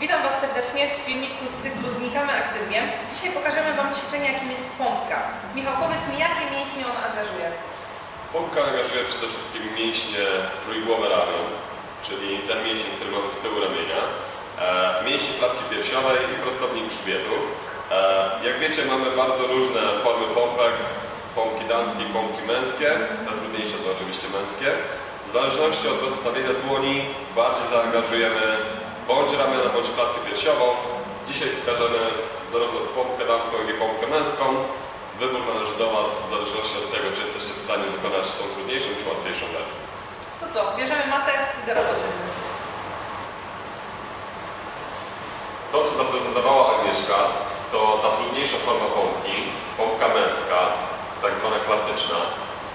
Witam Was serdecznie w filmiku z cyklu Znikamy Aktywnie. Dzisiaj pokażemy Wam ćwiczenie, jakim jest pompka. Michał, powiedz mi, jakie mięśnie on angażuje? Pompka angażuje przede wszystkim mięśnie trójgłowe ramion, czyli ten mięsień, który mamy z tyłu ramienia, e, mięsień klatki piersiowej i prostownik grzbietu. E, jak wiecie, mamy bardzo różne formy pompek, pompki damskie i pompki męskie, te trudniejsze to oczywiście męskie. W zależności od rozstawienia dłoni bardziej zaangażujemy bądź ramiona, bądź klatkę piersiową. Dzisiaj pokażemy zarówno pompkę damską, jak i pompkę męską. Wybór należy do Was w zależności od tego, czy jesteście w stanie wykonać tą trudniejszą czy łatwiejszą wersję. To co, bierzemy matę i do roboty. To, co zaprezentowała Agnieszka, to ta trudniejsza forma pompki, pompka męska, tak zwana klasyczna.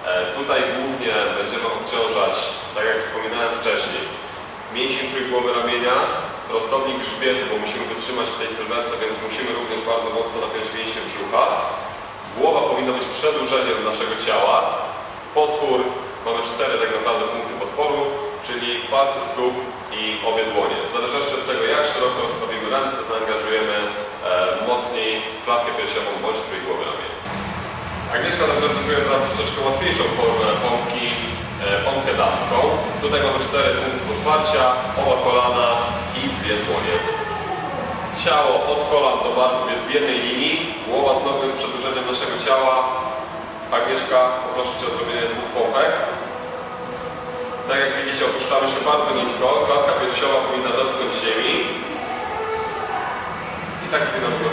E, tutaj głównie będziemy obciążać, tak jak wspominałem wcześniej, mięsień trójgłowy ramienia, prostownik grzbietu, bo musimy wytrzymać w tej sylwetce, więc musimy również bardzo mocno napiąć mięśnie brzucha. Głowa powinna być przedłużeniem naszego ciała. Podpór, mamy cztery tak naprawdę punkty podporu, czyli palce stóp i obie dłonie. W zależności od tego, jak szeroko rozstawimy ręce, zaangażujemy e, mocniej klatkę piersiową bądź trójgłowy ramienia. Agnieszka zaprezentuje teraz troszeczkę łatwiejszą formę Tutaj mamy cztery punkty podparcia, oba kolana i dwie dłonie. Ciało od kolan do barków jest w jednej linii, głowa znowu jest przedłużeniem naszego ciała. Agnieszka, poproszę Cię o zrobienie dwóch pompek. Tak jak widzicie, opuszczamy się bardzo nisko, klatka piersiowa powinna dotknąć ziemi. I tak powinna wyglądać.